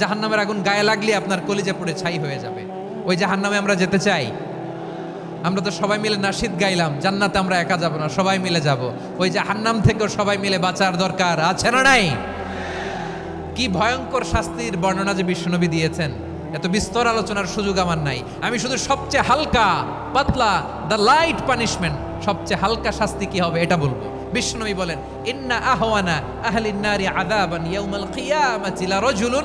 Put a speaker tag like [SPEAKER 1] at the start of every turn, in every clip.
[SPEAKER 1] জাহান্নামের আগুন গায়ে লাগলে আপনার কলিজা পুড়ে ছাই হয়ে যাবে। ওই জাহান্নামে আমরা যেতে চাই। আমরা তো সবাই মিলে নাশিদ গাইলাম, জান্নাতে আমরা একা যাব না, সবাই মিলে যাব। ওই জাহান্নাম থেকেও সবাই মিলে বাঁচার দরকার আছে না নাই? কি ভয়ঙ্কর শাস্তির বর্ণনা যে বিশ্বনবী দিয়েছেন। এত বিস্তর আলোচনার সুযোগ আমার নাই। আমি শুধু সবচেয়ে হালকা, পাতলা দ্য লাইট পানিশমেন্ট সবচেয়ে হালকা শাস্তি কি হবে এটা বলব। বিশ্বনবী বলেন, ইন্না আহওয়ানা আহলিন নারি আযাবান ইয়াউমাল কিয়ামাতি লা রাজুলুন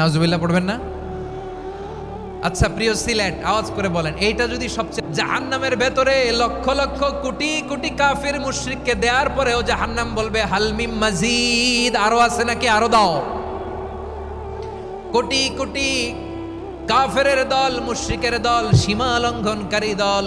[SPEAKER 1] নাজুবিল্লাহ পড়বেন না? আচ্ছা প্রিয় সিলেট, আওয়াজ করে বলেন, এইটা যদি সবচেয়ে জাহান্নামের ভেতরে লক্ষ লক্ষ কোটি কোটি কাফির মুশরিককে দেওয়ার পরেও জাহান্নাম বলবে হালমিম মাজিদ আরও আছে নাকি? আরও দাও। কোটি কোটি কাফেরের দল, মুশরিকের দল, সীমা লঙ্ঘনকারী দল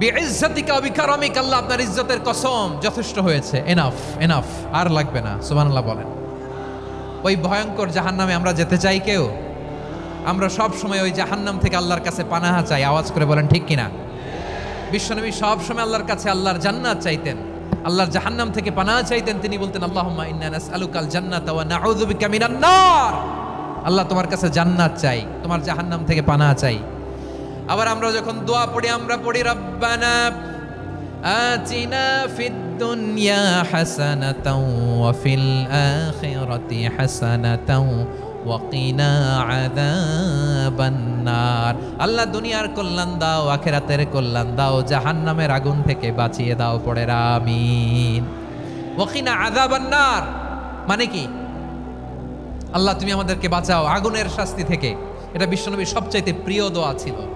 [SPEAKER 1] বিইজ্জাতিকা অবিকারমিক আল্লাহ আপনার ইজ্জতের কসম, যথেষ্ট হয়েছে। এনাফ এনাফ আর লাগবে না, সুবহানাল্লাহ বলেন। ওই ভয়ঙ্কর জাহান্নামে আমরা যেতে চাই কেউ? আমরা সব সময় ওই জাহান্নাম থেকে আল্লাহর কাছে পানাহা চাই, আওয়াজ করে বলেন, ঠিক কিনা? বিশ্বনবী সব সময় আল্লাহর কাছে আল্লাহর জান্নাত চাইতেন। আল্লাহর জাহান্নাম থেকে পানাহা চাইতেন, তিনি বলতেন, আল্লাহুম্মা ইন্না নাসআলুকাল জান্নাতা ওয়া নাউযু বিকা আল্লাহ তোমার কাছে জান্নাত চাই, তোমার জাহান্নাম থেকে পানাহা চাই। আবার আমরা যখন দোয়া পড়ি, আমরা পড়ি, রব্বানা আতিনা ফিদ দুনিয়া হাসানাতাও ওয়া ফিল আখিরাতি হাসানাতাও ওয়াকিনা আযাবান নার আল্লাহ দুনিয়ার কল্যাণ দাও, আখিরাতের কল্যাণ দাও, জাহান্নামের আগুন থেকে বাঁচিয়ে দাও পড়ে আমিন। ওয়াকিনা আযাবান বান্নার মানে কি? আল্লাহ তুমি আমাদেরকে বাঁচাও, আগুনের শাস্তি থেকে। এটা বিশ্বনবীর সবচাইতে প্রিয় দোয়া ছিল।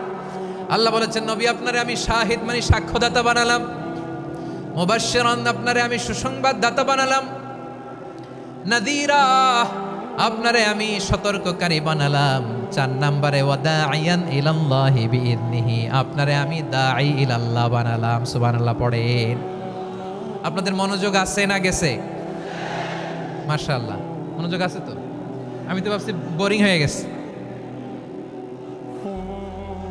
[SPEAKER 1] আল্লাহ বলেছেন, নবী, আপনারে আমি শাহিদ মানে সাক্ষ্যদাতা বানালাম। মুবাশশিরান, আপনারে আমি সুসংবাদ দাতা বানালাম। নাদিরা, আপনারে আমি সতর্ককারী বানালাম। চার নাম্বারে ওয়াদাইয়ান ইলাল্লাহি বিইذনিহি আপনারে আমি দাঈ ইলাল্লাহ বানালাম। সুবহানাল্লাহ, পড়েন। আপনাদের মনোযোগ আছে না গেছে? মাশাআল্লাহ, মনোযোগ আছে তো? আমি তো ভাবছি বোরিং হয়ে গেছে।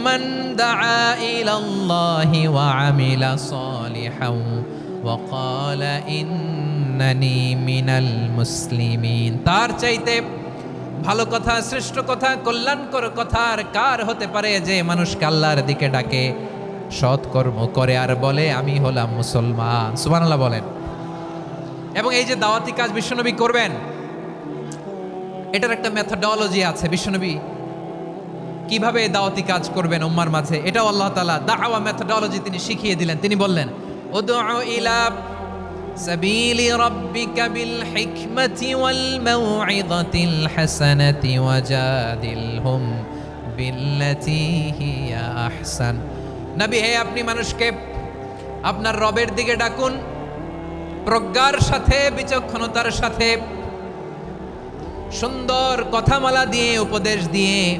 [SPEAKER 1] ممن دعا إلى الله وعمل صالحا وقال إنني من المسلمين তার চাইতে ভালো কথা শ্রেষ্ঠ কথা কল্যাণকর কথা আর কার হতে পারে যে মানুষকে আল্লাহর দিকে ডাকে সৎকর্ম করে আর বলে আমি হলাম মুসলমান সুবহানাল্লাহ বলেন এবং এই যে দাওয়াতি কাজ বিশ্বনবী করবেন এটার একটা মেথডোলজি আছে বিশ্বনবী কীভাবে দাওয়াতি কাজ করবেন উম্মার মাঝে? এটাও আল্লাহ তাআলা দাওয়া মেথডোলজি তিনি শিখিয়ে দিলেন। তিনি বললেন হে আপনি মানুষকে, আপনার রবের দিকে ডাকুন, প্রজ্ঞার সাথে, বিচক্ষণতার সাথে, সুন্দর কথামালা দিয়ে, উপদেশ দিয়ে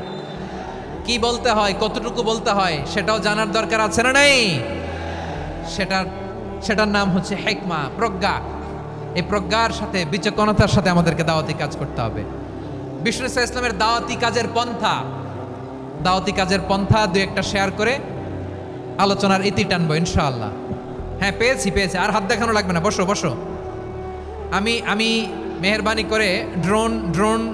[SPEAKER 1] কি বলতে হয়, কতটুকু বলতে হয়, সেটাও জানার দরকার আছে না নাই? সেটার সেটার নাম হচ্ছে হেকমা, প্রজ্ঞা। এই প্রজ্ঞার সাথে, বিচক্ষণতার সাথে আমাদেরকে দাওয়াতি কাজ করতে হবে। বিষ্ণু ইসা ইসলামের দাওয়াতি কাজের পন্থা। দাওয়াতি কাজের পন্থা দু একটা শেয়ার করে আলোচনার ইতি টানবো, ইনশাআল্লাহ। হ্যাঁ পেয়েছি পেয়েছি। আর হাত দেখানো লাগবে না। বসো বসো। আমি আমি মেহরবানি করে ড্রোন ড্রোন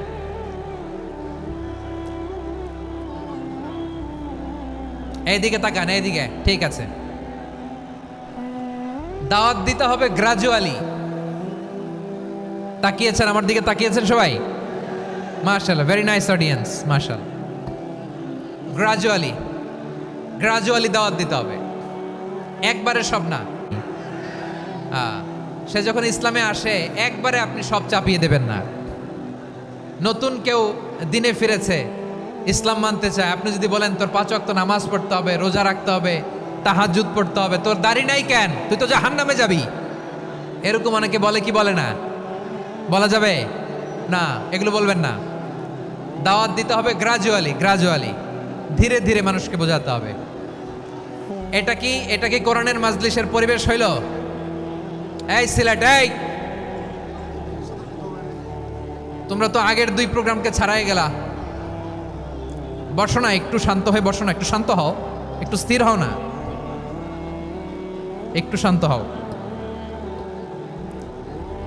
[SPEAKER 1] এইদিকে তাকান, এইদিকে। ঠিক আছে। দাওয়াত দিতে হবে গ্রাজুয়ালি তাকিয়েছেন, আমার দিকে তাকিয়েছেন সবাই? মার্শাল ভেরি নাইস অডিয়েন্স মার্শাল গ্রাজুয়ালি গ্রাজুয়ালি দাওয়াত দিতে হবে। একবারে সব না। সে যখন ইসলামে আসে, একবারে আপনি সব চাপিয়ে দেবেন না। নতুন কেউ দিনে ফিরেছে ইসলাম মানতে চায়। আপনি যদি বলেন, তোর পাঁচ ওয়াক্ত নামাজ পড়তে হবে, রোজা রাখতে হবে তাহাজুদ পড়তে হবে, তোর দাড়ি নাই কেন? তুই তো জাহান নামে যাবি। এরকম অনেকে বলে, কি বলে না? বলা যাবে? না, এগুলো বলবেন না। দাওয়াত দিতে হবে গ্রাজুয়ালি গ্রাজুয়ালি ধীরে ধীরে মানুষকে বোঝাতে হবে। এটা কি এটা কি কোরআনের মাজলিসের পরিবেশ হইল? এই সিলেট, এই! তোমরা তো আগের দুই প্রোগ্রামকে ছাড়াই গেলা। বসো না, একটু শান্ত হয়ে বসো না, একটু শান্ত হও, একটু স্থির হও না। একটু শান্ত হও।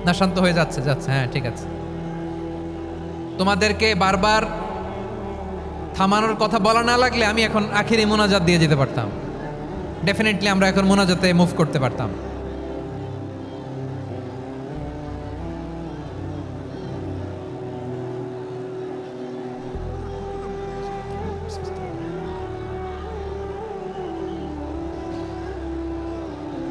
[SPEAKER 1] না, শান্ত হয়ে যাচ্ছে যাচ্ছে হ্যাঁ ঠিক আছে। তোমাদেরকে বারবার থামানোর কথা বলা না লাগলে আমি এখন আখিরি মোনাজাত দিয়ে যেতে পারতাম। ডেফিনেটলি আমরা এখন মোনাজাতে মুভ করতে পারতাম।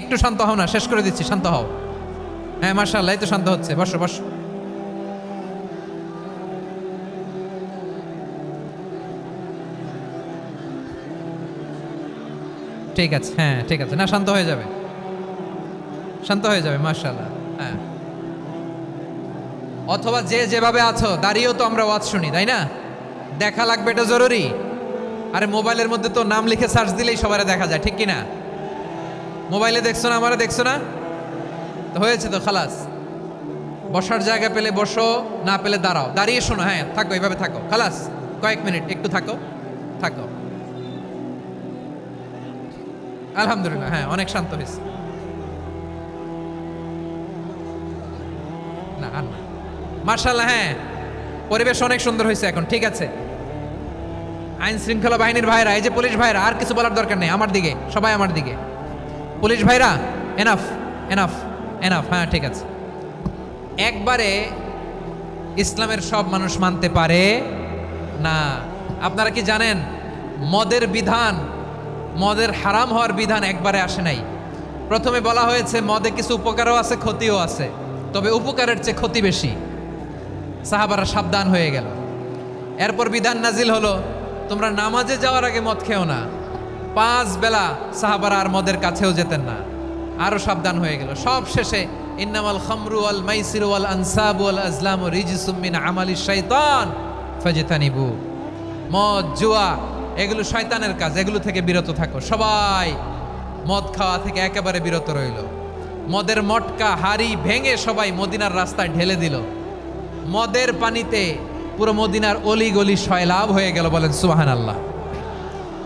[SPEAKER 1] একটু শান্ত হও না, শেষ করে দিচ্ছি, শান্ত হও। হ্যাঁ মার্শাল্লাহ এই তো শান্ত হচ্ছে, বসো বসো। ঠিক আছে হ্যাঁ ঠিক আছে, না, শান্ত হয়ে যাবে। শান্ত হয়ে যাবে মার্শাল্লাহ হ্যাঁ। অথবা যে যেভাবে আছো, দাঁড়িয়েও তো আমরা ওয়াজ শুনি, তাই না? দেখা লাগবে, এটা জরুরি। আরে, মোবাইলের মধ্যে তো নাম লিখে সার্চ দিলেই সবারে দেখা যায়, ঠিক কি না মোবাইলে দেখছ না, আমারে দেখছ না? হয়েছে তো, খালাস। বসার জায়গা পেলে বসো, না পেলে দাঁড়াও। দাঁড়িয়ে শোনো হ্যাঁ থাকো এভাবে থাকো। খালাস, কয়েক মিনিট, একটু থাকো থাকো। আলহামদুলিল্লাহ হ্যাঁ অনেক শান্ত হয়েছে। না মার্শাল্লাহ হ্যাঁ পরিবেশ অনেক সুন্দর হয়েছে এখন, ঠিক আছে। আইন শৃঙ্খলা বাহিনীর ভাইরা, এই যে পুলিশ ভাইরা, আর কিছু বলার দরকার নেই, আমার দিকে, সবাই আমার দিকে। পুলিশ ভাইরা এনাফ এনাফ এনাফ হ্যাঁ ঠিক আছে। একবারে ইসলামের সব মানুষ মানতে পারে না। আপনারা কি জানেন, মদের বিধান, মদের হারাম হওয়ার বিধান একবারে আসে নাই। প্রথমে বলা হয়েছে, মদে কিছু উপকারও আছে, ক্ষতিও আছে। তবে উপকারের চেয়ে ক্ষতি বেশি। সাহাবারা সাবধান হয়ে গেল। এরপর বিধান নাজিল হলো, তোমরা নামাজে যাওয়ার আগে মদ খেও না। পাঁচ বেলা সাহাবারা আর মদের কাছেও যেতেন না। আরও সাবধান হয়ে গেল। সব শেষে ইন্নামাল খামরু আল মাইসিরু আল আনসাবু আল আজলাম ও রিজিসুম মিন আমালি শাইতান ফাজিতানিবু। মদ, জুয়া, এগুলো শয়তানের কাজ। এগুলো থেকে বিরত থাকো। সবাই মদ খাওয়া থেকে একেবারে বিরত রইল। মদের মটকা, হাড়ি ভেঙে সবাই মদিনার রাস্তায় ঢেলে দিল। মদের পানিতে পুরো মদিনার অলি গলি সয়লাভ হয়ে গেল বলেন সুহান আল্লাহ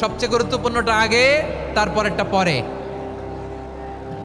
[SPEAKER 1] সবচেয়ে গুরুত্বপূর্ণটা আগে তারপরেরটা পরে।